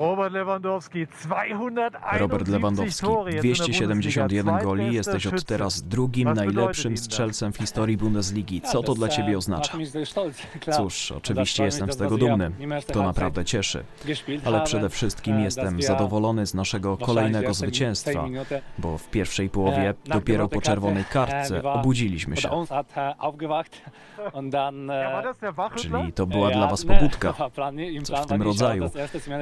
Robert Lewandowski, 271 Robert Lewandowski, Tore jetzt in der 271 Bundesliga, goli, jesteś od teraz drugim najlepszym strzelcem w historii Bundesligi. Co to dla Ciebie oznacza? Cóż, oczywiście jestem z tego dumny. To naprawdę cieszy. Ale przede wszystkim jestem zadowolony z naszego kolejnego zwycięstwa, bo w pierwszej połowie, dopiero po czerwonej kartce, obudziliśmy się. Wachrüttler? Czyli to była dla Was pobudka, coś w tym rodzaju.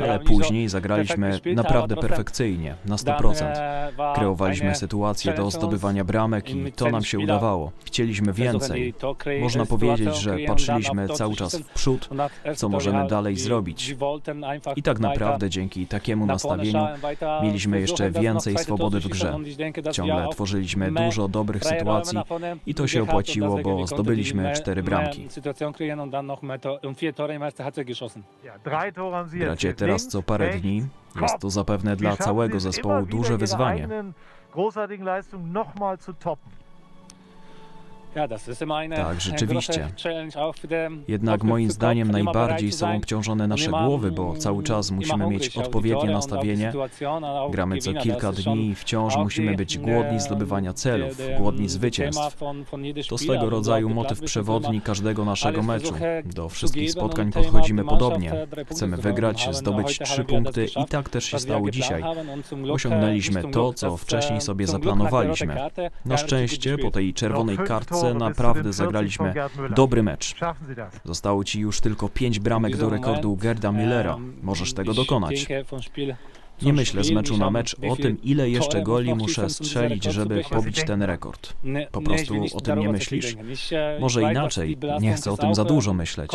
Ale później zagraliśmy naprawdę perfekcyjnie, na 100%. Kreowaliśmy sytuację do zdobywania bramek i to nam się udawało. Chcieliśmy więcej. Można powiedzieć, że patrzyliśmy cały czas w przód, co możemy dalej zrobić. I tak naprawdę dzięki takiemu nastawieniu mieliśmy jeszcze więcej swobody w grze. Ciągle tworzyliśmy dużo dobrych sytuacji i to się opłaciło, bo zdobyliśmy cztery bramki. Gracie teraz co parę dni. Jest to zapewne dla całego zespołu duże wyzwanie. Tak, rzeczywiście. Jednak moim zdaniem najbardziej są obciążone nasze głowy, bo cały czas musimy mieć odpowiednie nastawienie. Gramy co kilka dni i wciąż musimy być głodni zdobywania celów, głodni zwycięstw. To swego rodzaju motyw przewodni każdego naszego meczu. Do wszystkich spotkań podchodzimy podobnie. Chcemy wygrać, zdobyć trzy punkty i tak też się stało dzisiaj. Osiągnęliśmy to, co wcześniej sobie zaplanowaliśmy. Na szczęście po tej czerwonej kartce naprawdę zagraliśmy dobry mecz. Zostało ci już tylko pięć bramek do rekordu Gerda Millera. Możesz tego dokonać. Nie myślę z meczu na mecz o tym, ile jeszcze goli muszę strzelić, żeby pobić ten rekord. Po prostu o tym nie myślisz? Może inaczej, nie chcę o tym za dużo myśleć.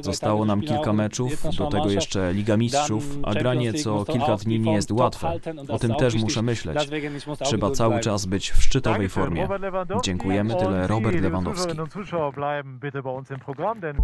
Zostało nam kilka meczów, do tego jeszcze Liga Mistrzów, a granie co kilka dni nie jest łatwe. O tym też muszę myśleć. Trzeba cały czas być w szczytowej Dankeschön, formie. Dziękujemy, tyle Robert Lewandowski. Zuschauerinnen und Zuschauer, bleiben bitte bei uns im Programm, denn